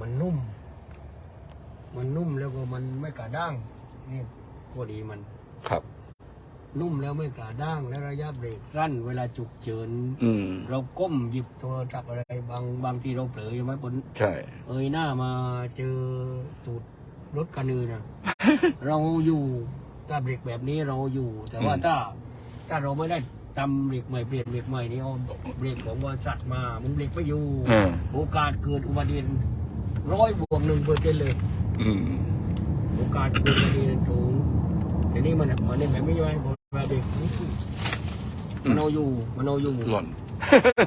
มันนุ่ม มันนุ่มแล้วก็มันไม่กระด้าง นี่ข้อดีมัน ครับ นุ่มแล้วไม่กระด้างและระยะเบรกสั้นเวลาฉุกเฉินอืม เราก้มหยิบโทรศัพท์อะไรบางบางทีเราเผลอใช่ไหมบนใช่ เอ่ยหน้ามาเจอตูดรถกันนือนะ เราอยู่ถ้าเบรกแบบนี้เราอยู่ แต่ว่าถ้า ถ้าเราไม่ได้ทำเบรกใหม่เปลี่ยนเบรกใหม่นี่เอาเบรกของบริษัทมา มันเบรกไม่อยู่เออโอกาสเกิดอุบัติเหตุ ร้อยบวกหนึ่งเปอร์เซ็นต์เลยอืมโอกาสเกิดอุบัติเหตุสูงแต่นี่มันมันนี่แบบไม่ใช่ไหมพอเวลาเบรกมันเอาอยู่มันเอาอยู่หล่น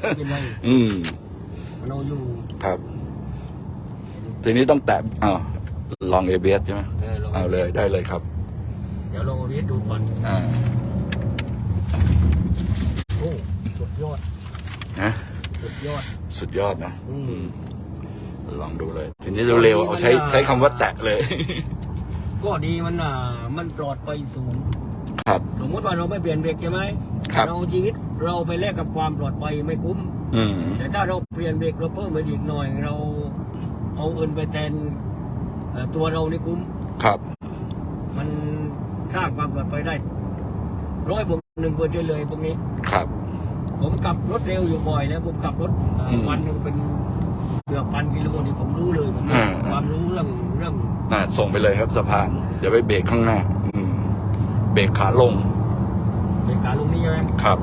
ไม่เป็นไรอืมมันเอาอยู่ครับ ทีนี้ต้องแตะอ้าวลองเอเบสใช่ไหมเออลองเอาเลยได้เลยครับ เดี๋ยวลองเอาเวทดูก่อนอ่าโอ้สุดยอดนะสุดยอด สุดยอดนะอืมอืม ลองดูเลย ทีนี้เร็วๆเอาใช้มันอะใช้คำว่าแตะเลย ก็ดีมันอะมันปลอดภัยสูง ครับ สมมติว่าเราไม่เปลี่ยนเบรกใช่ไหมครับ เราชีวิตเราไปแลกกับความปลอดภัยไม่คุ้ม อืม แต่ถ้าเราเปลี่ยนเบรกเราเพิ่มไปอีกหน่อย เราเอาเงินไปแทนเอ่อตัวเรานี่คุ้ม ครับ มันสร้างความปลอดภัยได้ร้อยบวกหนึ่งเปอร์เซ็นต์เลยพวกนี้ ครับ ผมขับรถเร็วอยู่บ่อยแล้วผมขับรถเอ่ออม วันหนึ่งเป็น เกือบพันกิโลนี่ผมรู้เลยผมอ่า ความรู้เรื่องเรื่องอ่าส่งไปเลยครับสะพานเดี๋ยวไปเบรกข้างหน้า อืมเบรกขาลงเบรกขาลงนี่ใช่ไหมครับ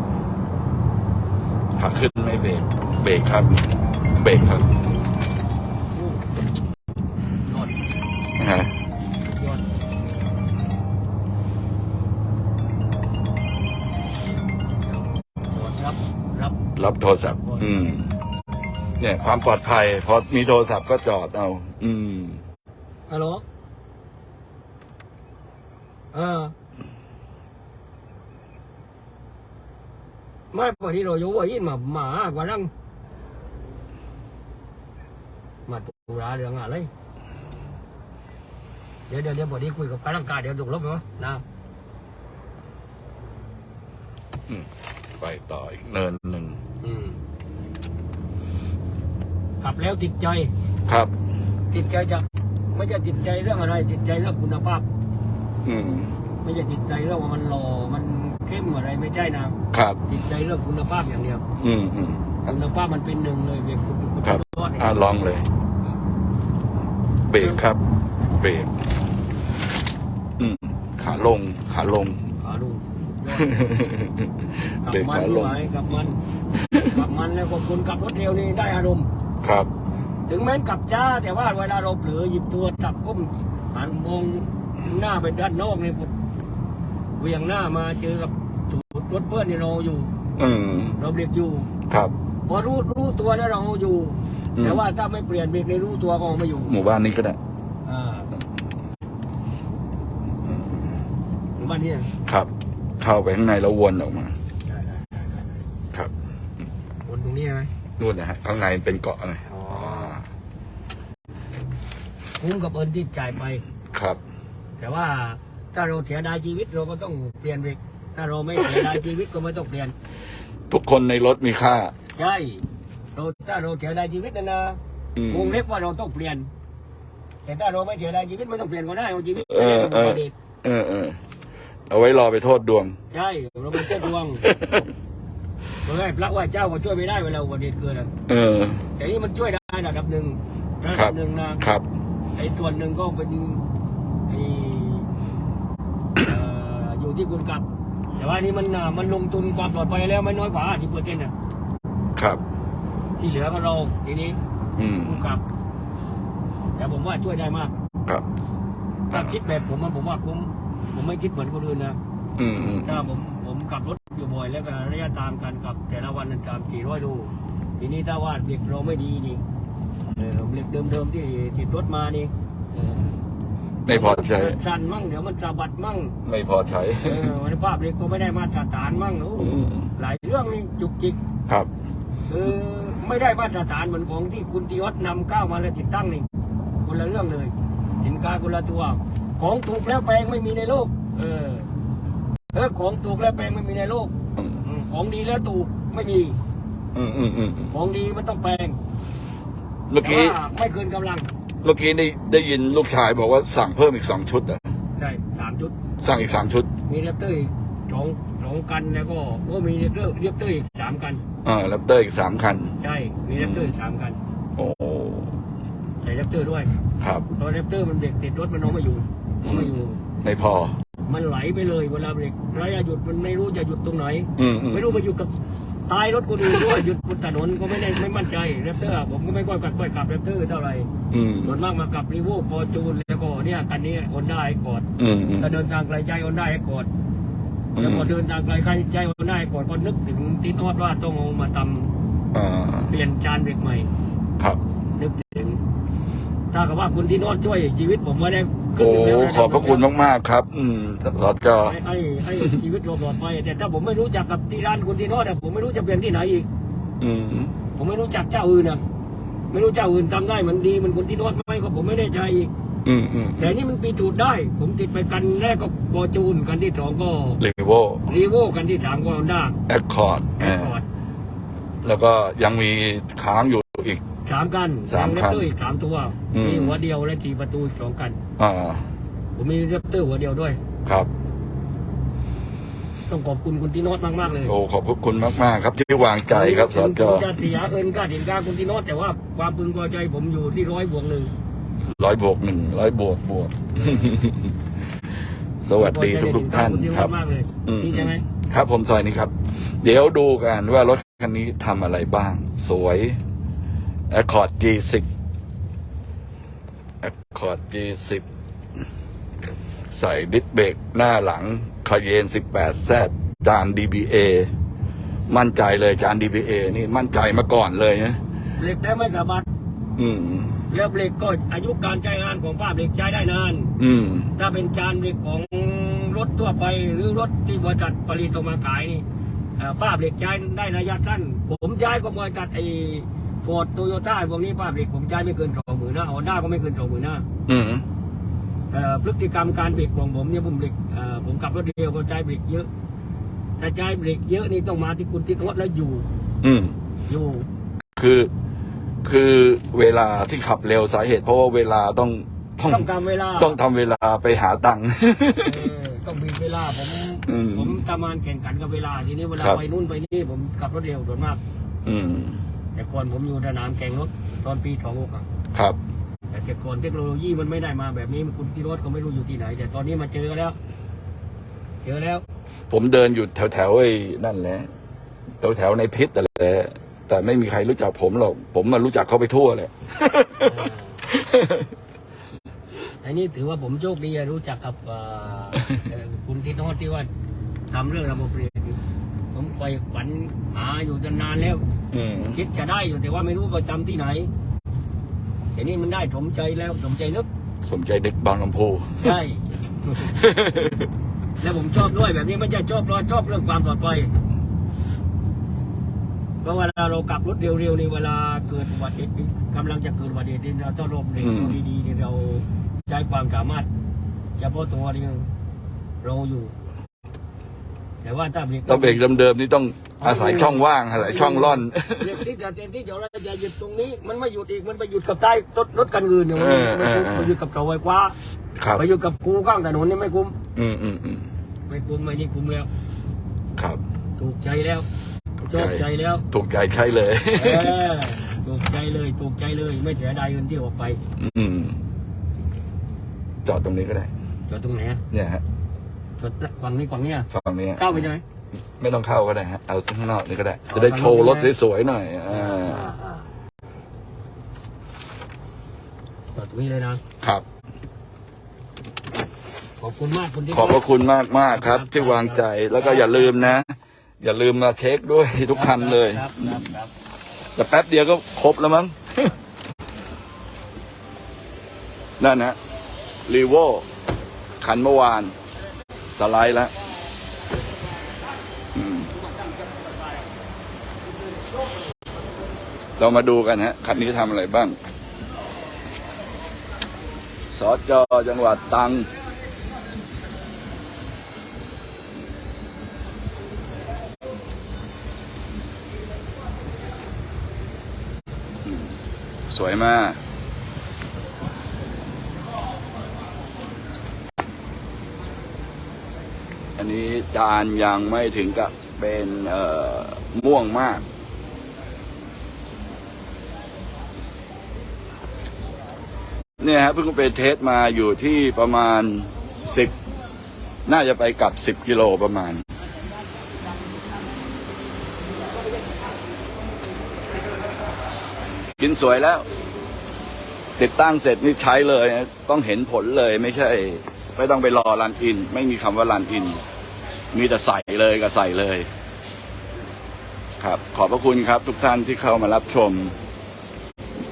ขาขึ้นไม่เบรกเบรกครับ เบรกครับโอ้ยอดนะฮะยอดจอดรับรับรับโทรศัพท์อืม เนี่ย ความปลอดภัย พอมีโทรศัพท์ก็จอดเอา อืมฮัลโหลเออไม่พอที่เราอยู่ว่ายินมาหมากว่านั่งมาตุราเรื่องอะไร เดี๋ยวเดี๋ยวเดี๋ยวพอดีคุยกับการร่างกายเดี๋ยวตกลบไปวะนะไปต่ออีกเนินหนึ่งอืม ขับแล้วติดใจ ครับ ติดใจจากไม่ใช่ติดใจเรื่องอะไร ติดใจเรื่องคุณภาพ อืม ไม่ใช่ติดใจเรื่องว่ามันหล่อมันเข้มอะไรไม่ใช่นะครับ ติดใจเรื่องคุณภาพอย่างเดียว อืมอืมคุณภาพมันเป็นหนึ่งเลยเบรกคุณคุณครับยอดเนี่ยอ่าลองเลย เบรกครับ เบรกอืม ขาลง ขาลง ขาดูยอดกับเบรกมันขาลรู้งไหมกับมันกับมันแล้วก็คนขับรถเร็วนี่ได้อารมณ์ ครับ ถึงแม้นขับช้าแต่ว่าเวลาเราเผลอหยิบตัวจับก้มหันมองหน้าไปด้านนอกเนี่ยปุ๊บเหวียงหน้ามาเจอกับถูดรถเพื่อนที่เราอยู่ อืมเราเบรกอยู่ ครับ พอรู้รู้ตัวแล้วเราอยู่ อืม แต่ว่าถ้าไม่เปลี่ยนเบรกในรู้ตัวก็ไม่อยู่หมู่บ้านนี้ก็ได้อ่าหมู่บ้านนี้ ครับ เข้าไปข้างในแล้ววนออกมา ได้ได้ได้ได้ ครับ บนตรง นี้ใช่ไหมนู่นนะฮะข้างในเป็นเกาะไงอ๋อคุ้มกับเอินที่จ่ายไป ครับ แต่ว่าถ้าเราเสียดายชีวิตเราก็ต้องเปลี่ยนเบรกถ้าเราไม่เสียดายชีวิตก็ไม่ต้องเปลี่ยนทุกคนในรถมีค่า ใช่เราถ้าเราเสียดายชีวิตนะนะอืม วงเล็บว่าเราต้องเปลี่ยน แต่ถ้าเราไม่เสียดายชีวิตไม่ต้องเปลี่ยนก็ได้เอาชีวิตเออเออเด็กเออเออเอาไว้รอไปโทษดวง ใช่เราเป็นเจ้าดวง เมื่อไงพระว่าเจ้าก็ช่วยไม่ได้เวลาอุบัติเหตุเกิดอะเออ แต่นี่มันช่วยได้ระดับหนึ่งระครัดับบ หนึ่งนะครับ ไอ้ส่วนหนึ่งก็เป็นไอ้เอ่ออยู่ที่คุณกับ แต่ว่านี่มันอะมันลงทุนความปลอดภัยแล้วไม่น้อยกว่า50เปอร์เซ็นต์นะครับ ที่เหลือก็เราทีนี้อืม คุณกับ แต่ผมว่าช่วยได้มากครับ ถ้าคิดแบบผมอะผมว่าคุ้มผมไม่คิดเหมือนคนอื่นนะ อืมอืมถ้าผมผม ขับรถอยู่บ่อยแล้วก็ระยะทางการขับ แต่ละวันนั้นตามกี่ร้อยโลทีนี้ถ้าว่าเด็กเราไม่ดีนี่เออเด็กเดิมๆที่ติดรถมานี่เออไม่พอใจสั่นมั่งเดี๋ยวมันสะบัดมั่ง ไม่พอใช้เออวันภาพเด็กก็ไม่ได้มาตรฐานมั่งโอ้อืมหลายเรื่องนี่จุกจิกครับคือไม่ได้มาตรฐานเหมือนของที่คุณติยศนำเข้ามาแล้วติดตั้งนี่คนละเรื่องเลยสินค้าคนละตัว ของถูกแล้วแพงไม่มีในโลก เออ เออของถูกแล้วแพงไม่มีในโลกอืมอืมของดีแล้วถูกไม่มี อืมอืมอืมของดีมันต้องแพงเมื่อแต่กี้ว่าไม่เกินกำลัง เมื่อกี้ได้ได้ยินลูกชายบอกว่าสั่งเพิ่มอีกสองชุดเหรอใช่สามชุด สั่งอีกสามชุดมีเรปเตอร์อีกสองสองกันแล้วก็ก็มีเรปเตอร์เรปเตอร์อีกสามกัน อ่าแรปเตอร์อีกสามคัน ใช่ มีเรปเตอร์อีกสามกันโอ้ใส่เรปเตอร์ด้วยครับ เพราะเรปเตอร์มันเบรกติดรถมันเอาไม่อยู่เอาไม่อยู่ ไม่พอ มันไหลไปเลยเวลาเบรกระยะหยุดมันไม่รู้จะหยุดตรงไหน อืมอืมไม่รู้ไปหยุดกับท้ายรถคนอื่นด้วยหยุดบนถนนก็ไม่ได้ไม่มั่นใจเรปเตอร์ผมก็ไม่ค่อยกัดค่อยขับเรปเตอร์เท่าไหร่อืมส่วนมากมากับรีโวพอจูนแล้วก็เนี่ยคันนี้อนด้าไอ้กอดอืมอืม ถ้าเดินทางไกลใจอนด้าไอ้กอดอืม แล้วพอเดินทางไกลใครใจอนด้าไอ้กอดก็นึกถึงติดออดว่าต้องเอามาทอ่าำเปลี่ยนจานเบรกใหม่ ครับ นึกถึง ถ้ากับว่าคุณที่โนอดช่วยชีวิตผมไว้ได้โอ้ขอบพระคุณมากๆครับ อืมสอจอให้ให้ให้ชีวิตเราปลอดภัยแต่ถ้าผมไม่รู้จักกับที่ร้านคุณที่โนอดอะผมไม่รู้จะเปลี่ยนที่ไหนอีก อืมผมไม่รู้จักเจ้าอื่นนะไม่รู้เจ้าอื่นทำได้เหมือนดีเหมันคนที่โนอดไหมก็ผมไม่แน่ใจอีกอืมอืมแต่นี่มันปีจูดได้ ผมติดไปกันแรกก็โบจูนกันที่สองก็เลโวรีโวกันที่สามก็ฮอนด้าแอคคอร์ดแอร์พอร์ตแล้วก็ยังมีค้างอยู่ อีก สามกันสามเรคัปนเตอร์อีกสามตัว อืม มีหัวเดียวและทีประตูอีกสองกัน อ่าผมมีเรปเตอร์หัวเดียวด้วย ครับ ต้องขอบคุณคุณที่โนอดมากๆเลยโอ้ขอบพระคุณมาก ๆ ครับที่วางใจครับสถึองจผอมจะเสียเอินค่าสินค้าคุณที่โนอดแต่ว่าความพึงพอใจผมอยู่ที่ร้อยบวกหนึ่งร้อยบวกหนึ่งร้อยบวกบวก สวัสดีทุกทุกๆท่านคุณที่โนครัอบดมากเลยอืม นี่ใช่ไหมครับผมซอยนี้ครับ เดี๋ยวดูกันว่ารถคันนี้ทำอะไรบ้าง สวย Accord G10 Accord G10 ใส่ดิสเบรกหน้าหลังคาเยน 18Z จาน DBA มั่นใจเลยจาน DBA นี่มั่นใจมาก่อนเลยนะเบรกได้ไม่สะบัดอืม แล้วเบรกก็อายุการใช้งานของป้าเบรกใช้ได้นาน อืม ถ้าเป็นจานเบรกของรถทั่วไปหรือรถที่บริษัทผลิตออกมาขายนี่เอ่อป้าเบรกใช้ได้ระยะสั้นผมใช้ก็บริษัทไอ้ ฟอร์ดโตโยต้าพวกนี้ป้าเบรกผมใช้ไม่เกินสองหมื่นนะฮอนด้าก็ไม่เกินสองหมื่นนะอืมเอ่อพฤติกรรมการเบรกของผมเนี่ยผมเบรกเอ่อผมขับรถเร็วก็ใช้เบรกเยอะถ้าใช้เบรกเยอะนี่ต้องมาที่คุณติดรถแล้วอยู่ อืมอยู่ คือคือเวลาที่ขับเร็วสาเหตุ เพราะว่าเวลาต้องต้องต้องทำเวลาต้องทำเวลาไปหาตังค์เออต้องบีบเวลาผมอืมผมทำงานแข่งขันกับเวลาทีนี้เวลาครับไปนู่นไปนี่ผมขับรถเร็วส่วนมาก อืม แต่ก่อนผมอยู่สนามแข่งรถตอนปีสองหกอะครับ แต่แต่ก่อนเทคโนโลยีมันไม่ได้มาแบบนี้คุณที่รถก็ไม่รู้อยู่ที่ไหน แต่ตอนนี้มาเจอกันแล้ว เจอแล้ว ผมเดินอยู่แถวแถวๆไอ้นั่นแหละแถวแถวๆในพิษแต่นแหละแต่ไม่มีใครรู้จักผมหรอก ผมมารู้จักเขาไปทั่วเลยอันนี้ถือว่าผมโชคดีอะรู้จักกับเอ่อ เอ่อคุณที่โนอตที่ว่าทำเรื่องระบบเบรกอยู่ ผมไปฝันหาอยู่ตั้งนานแล้ว อืมคิดจะได้อยู่แต่ว่าไม่รู้ประจำที่ไหนแต่นี่มันได้สมใจแล้วสมใจนึก สมใจนึกบางลำพู ใช่ แล้วผมชอบด้วยแบบนี้ไม่ใช่ชอบเพราะชอบเรื่องความปลอดภัยเพราะเวลาเราขับรถเร็วๆนี่เวลาเกิดอุบัติเหตุกำลังจะเกิดอุบัติเหตุนี่เราต้องหลบเบรกอืม ดีๆนี่เราใช้ความสามารถเฉพาะตัวนี่เราอยู่ แต่ว่าถ้าเบรกถ้าเบรกเดิมๆนี่ต้องอาศัยช่องว่างอาศัยช่องร่อนเบรกที่แต่เต็มที่เดี๋ยวเราจะหยุดตรงนี้ มันไม่หยุดอีกมันไปหยุดกับใต้รถรถกันอื่นเนี่ยมันเออไม่คุ้มเออไปหยุดกับเสาไฟฟ้าครับไปหยุดกับกูข้างถนนนี่ไม่คุ้ม อืมอืมอืมไม่คุ้มไม่นี่คุ้มแล้ว ครับ ถูกใจแล้วชอบใจแล้ว ถูกใจใช่เลยเออถูกใจเลยถูกใจเลย ไม่เสียดายเงินที่ออกไป อืมจอดตรงนี้ก็ได้จอดตรงไหนอะเนี่ยฮะจอด ฝั่งนี้ฝั่งเนี้ยฝั่งนี้เข้าไปใช่ไหมไม่ต้องเข้าก็ได้ฮะเอาข้างนอกนี่ก็ได้เอาจะได้โชว์รถข้างนอกสวยๆหน่อยอ่าจอดตรงนี้เลยนะครับ ขอบคุณมากคุณที่ขอบพระคุณมากมากๆครับ ที่วางใจแล้วก็อย่าลืมนะ อย่าลืมมาเช็คด้วยทุกคันเลยครับครับครับแต่แป๊บเดียวก็ครบแล้วมั้งนั่นนะรีโวคันเมื่อวาน สไลด์แล้วเรามาดูกันฮะ คันนี้ทำอะไรบ้างสจอจังหวัดตังสวยมาก นี้จานยังไม่ถึงกับเป็นม่วงมาก เนี่ยฮะเพิ่งไปเทสมาอยู่ที่ประมาณสิบน่าจะไปกลับสิบกิโลประมาณกินสวยแล้ว ติดตั้งเสร็จนี่ใช้เลย ต้องเห็นผลเลยไม่ใช่ ไม่ต้องไปรอรันอิน ไม่มีคำว่ารันอิน มีแต่ใส่เลยก็ใส่เลย ครับ ขอบพระคุณครับ ทุกท่านที่เข้ามารับชม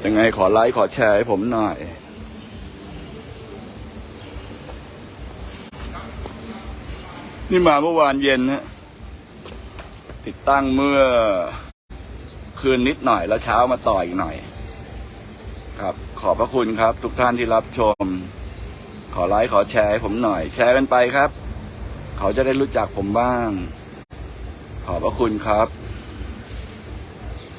ยังไงขอไลค์ขอแชร์ให้ผมหน่อย นี่มาเมื่อวานเย็นนะติดตั้งเมื่อคืนนิดหน่อยแล้วเช้ามาต่ออีกหน่อย ครับ ขอบพระคุณครับ ทุกท่านที่รับชม ขอไลค์ขอแชร์ให้ผมหน่อย แชร์กันไปครับ เขาจะได้รู้จักผมบ้าง ขอบพระคุณครับ